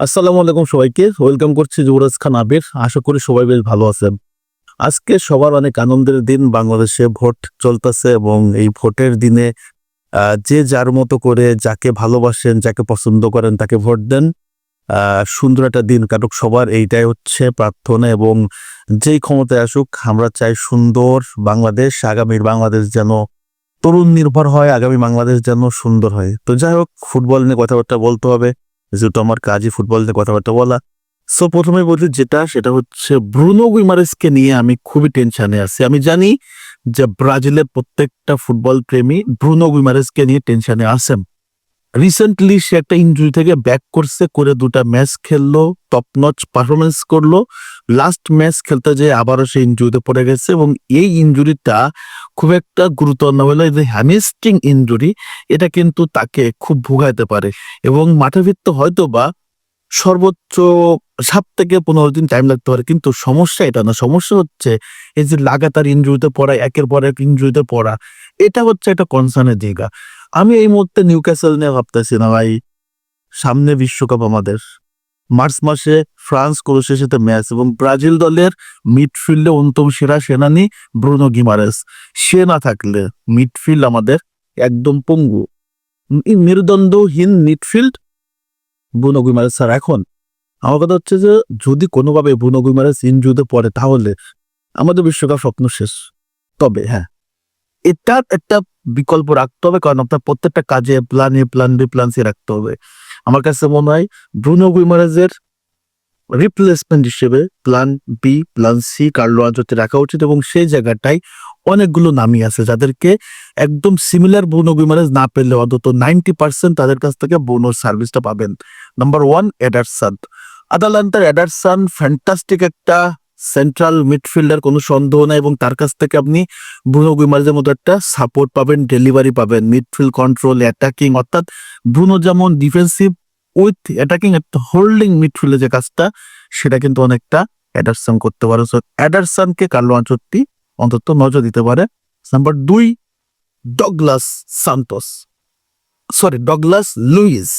আসসালামু আলাইকুম সবাইকে। ওয়েলকাম করছি যুবরাজ খান আবির। আশা করি সবাই বেশ ভালো আছেন। আজকে সবার অনেক আনন্দের দিন। বাংলাদেশে ভোট চলতেছে এবং এই ভোটের দিনে যে যার মতো করে যাকে ভালোবাসেন, যাকে পছন্দ করেন, তাকে ভোট দেন। সুন্দর একটা দিন কাটুক সবার। এইটাই হচ্ছে প্রার্থনা এবং যেই ক্ষমতায় আসুক, আমরা চাই সুন্দর বাংলাদেশ। আগামীর বাংলাদেশ যেন তরুণ নির্ভর হয়, আগামী বাংলাদেশ যেন সুন্দর হয়। তো যাই হোক, ফুটবল নিয়ে কথাবার্তা বলতে হবে। যেহেতু আমার কাজই ফুটবল নিয়ে কথাবার্তা বলা। সো প্রথমে বলছি যেটা, সেটা হচ্ছে ব্রুনো গুইমারেসকে নিয়ে আমি খুবই টেনশনে আছি। আমি জানি যে ব্রাজিলের প্রত্যেকটা ফুটবল প্রেমী ব্রুনো গুইমারেসকে নিয়ে টেনশনে আছেন। রিসেন্টলি সে একটা ইঞ্জুরি থেকে ব্যাক করছে, করে দুটা ম্যাচ খেললো টপ নচ পারফরমেন্স করল। লাস্ট ম্যাচ খেলতে যেয়ে আবারও সে ইঞ্জুরিতে পড়ে গেছে এবং এই ইঞ্জুরিটা খুব একটা গুরুতর না হলে হ্যামিস্টিং ইঞ্জুরি এটা কিন্তু তাকে খুব ভুগাইতে পারে। এবং মাঠে ফিরতে হয়তো বা সর্বোচ্চ সাত থেকে পনেরো দিন টাইম লাগতে পারে, কিন্তু সমস্যা এটা না। সমস্যা হচ্ছে এই যে লাগাতার ইনজুরিতে পড়া, একের পর এক ইনজুরিতে পড়া, এটা হচ্ছে একটা কনসার্নের জায়গা। আমি এই মুহূর্তে নিউ ক্যাসেল নিয়ে ভাবতেছি না ভাই। সামনে বিশ্বকাপ আমাদের। মার্চ মাসে ফ্রান্স, ক্রোয়েশিয়ার সাথে ম্যাচ এবং ব্রাজিল দলের মিডফিল্ডে অন্তিম সেরা সেনানি ব্রুনো গিমারেস। সে না থাকলে মিডফিল্ড আমাদের একদম পঙ্গু। মেরুদণ্ডহীন মিডফিল্ড বুনো গুইমারেস স্যার এখন। আমার কথা হচ্ছে যে, যদি কোনোভাবে বুনো গুইমারেস ইনজুরিতে পড়ে, তাহলে আমাদের বিশ্বকাপ স্বপ্ন শেষ। তবে হ্যাঁ। এটার একটা বিকল্প রাখতে হবে, কারণ আপনার প্রত্যেকটা কাজে plan A plan B plan C রাখতে হবে। আমার কাছে মনে হয় ব্রুনো গুইমারেজের রিপ্লেসমেন্ট হিসেবে plan B plan C Carlo Ancelotti রাখা উচিত, এবং সেই জায়গাটায় অনেকগুলো নামই আছে যাদেরকে একদম সিমিলার বোনো গুইমারেজ না পেলে অন্তত নাইনটি পার্সেন্ট তাদের কাছ থেকে বোনোর সার্ভিসটা পাবেন। নাম্বার ওয়ান এডারসান আদালান্তার এডারসান ফ্যান্টাস্টিক একটা সেন্ট্রাল মিডফিল্ডার, কোনো সন্দেহ নাই এবং তার কাছ থেকে আপনি ব্রুনো গুইমারেজের মতো একটা সাপোর্ট পাবেন ডেলিভারি পাবেন মিডফিল্ড কন্ট্রোল অ্যাটাকিং অর্থাৎ ব্রুনো যেমন ডিফেন্সিভ উইথ অ্যাটাকিং একটা হোল্ডিং মিডফিল্ডে যে কাজটা, সেটা কিন্তু অনেকটা অ্যাডারসান করতে পারে। সো অ্যাডারসানকে কার্লো আঞ্চত্তি অন্তত নজর দিতে পারে। নাম্বার দুই Douglas Santos sorry Douglas Luiz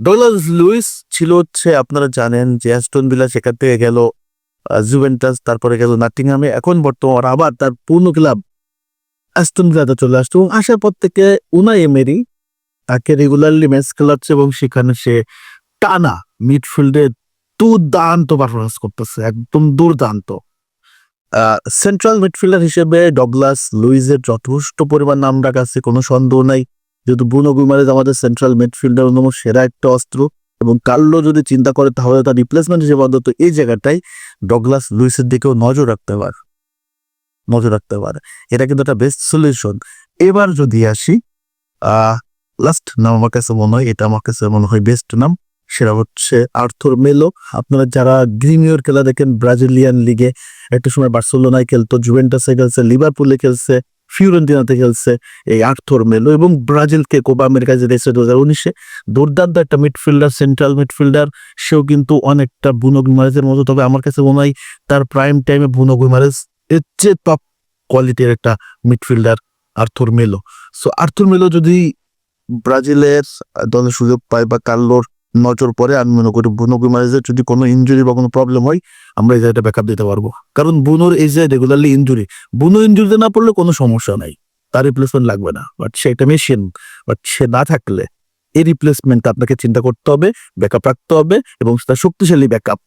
Douglas Luiz ছিল হচ্ছে, আপনারা জানেন যে অ্যাস্টন ভিলা সেখান থেকে গেল জুভেন্টাস, তারপরে গেল নাটিংহামে। এখন বর্তমান আবার তার পূর্ণ ক্লাব অ্যাস্টন ভিলাতে চলে আসছে এবং আসার পর থেকে উনাই এমেরি, তাকে রেগুলারলি ম্যাচ খেলাচ্ছে এবং সেখানে সে টানা মিডফিল্ডে দুর্দান্ত পারফরমেন্স করতেছে, একদম দুর্দান্ত। সেন্ট্রাল মিডফিল্ডার হিসেবে ডগলাস লুইজের যথেষ্ট পরিমাণ নাম ডাক আছে, কোনো সন্দেহ নাই। যেহেতু ব্রুনো গুইমারেজ আমাদের সেন্ট্রাল মিডফিল্ডার অন্যতম সেরা একটা অস্ত্র এবং কার্লো যদি চিন্তা করে তাহলে তার রিপ্লেসমেন্ট হিসেবে অন্তত এই জায়গাটাই ডগলাস লুইসের দিকেও নজর রাখতে পারে নজর রাখতে পারে এটা কিন্তু একটা বেস্ট সলিউশন এবার যদি আসি লাস্ট নাম আমার কাছে মনে হয়, এটা আমার কাছে মনে হয় বেস্ট নাম, সেটা হচ্ছে আর্থর মেলো আপনারা যারা গ্রিমিওর খেলা দেখেন ব্রাজিলিয়ান লিগে একটা সময় বার্সেলোনায় খেলতো জুভেন্টাসে খেলছে লিভারপুলে খেলছে ফিউরেন্টিনাতে খেলছে এই আর্থর মেলো এবং ব্রাজিলকে কোপা আমেরিকা দেশে দু হাজার উনিশে, দুর্দান্ত একটা মিডফিল্ডার, সেন্ট্রাল মিডফিল্ডার, সেও কিন্তু অনেকটা বুনো গুইমারেজের মতো, তবে আমার কাছে মনে হয় তার প্রাইম টাইমে বুনো গুইমারেজ এর চেয়ে টপ কোয়ালিটির একটা midfielder Arthur Melo. So Arthur Melo যদি ব্রাজিলের দলে সুযোগ পায় বা কার্লোর নজর পরে আমি মনে করি বুনো গুইমারেজের যদি কোনো ইনজুরি বা কোনো প্রবলেম হয়, আমরা এই জায়গাটা ব্যাকআপ দিতে পারব। কারণ বুনোর এই যে রেগুলারলি ইঞ্জুরি বুনো ইনজুরিতে না পড়লে কোনো সমস্যা নাই। তার রিপ্লেসমেন্ট লাগবে না। বাট সে একটা মেশিন বাট সে না থাকলে এই রিপ্লেসমেন্ট আপনাকে চিন্তা করতে হবে ব্যাকআপ রাখতে হবে এবং তার শক্তিশালী ব্যাকআপ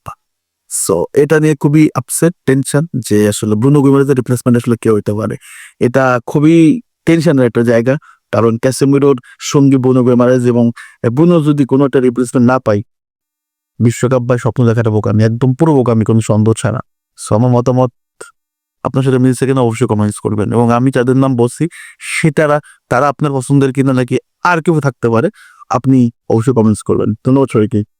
সো এটা নিয়ে খুবই আপসেট টেনশন যে আসলে ব্রুনো গুইমারেজের রিপ্লেসমেন্ট আসলে কেউ হইতে পারে। এটা খুবই টেনশনের একটা জায়গা। কারণ ক্যাসেমিরোর সঙ্গী বুনো বেমারেজ এবং বুনো যদি কোনো একটা রিপ্লেসমেন্ট না পাই, বিশ্বকাপ বা স্বপ্ন দেখাটা বোকামি একদম পুরো বোকামি কোনো সন্দেহ ছাড়া। সো আমার মতামত, আপনার সাথে মিলছে কিনা অবশ্যই কমেন্টস করবেন। এবং আমি যাদের নাম বলছি, সেটারা, তারা আপনার পছন্দের কিনা নাকি আর কেউ থাকতে পারে, আপনি অবশ্যই কমেন্টস করবেন। ধন্যবাদ সবাইকে।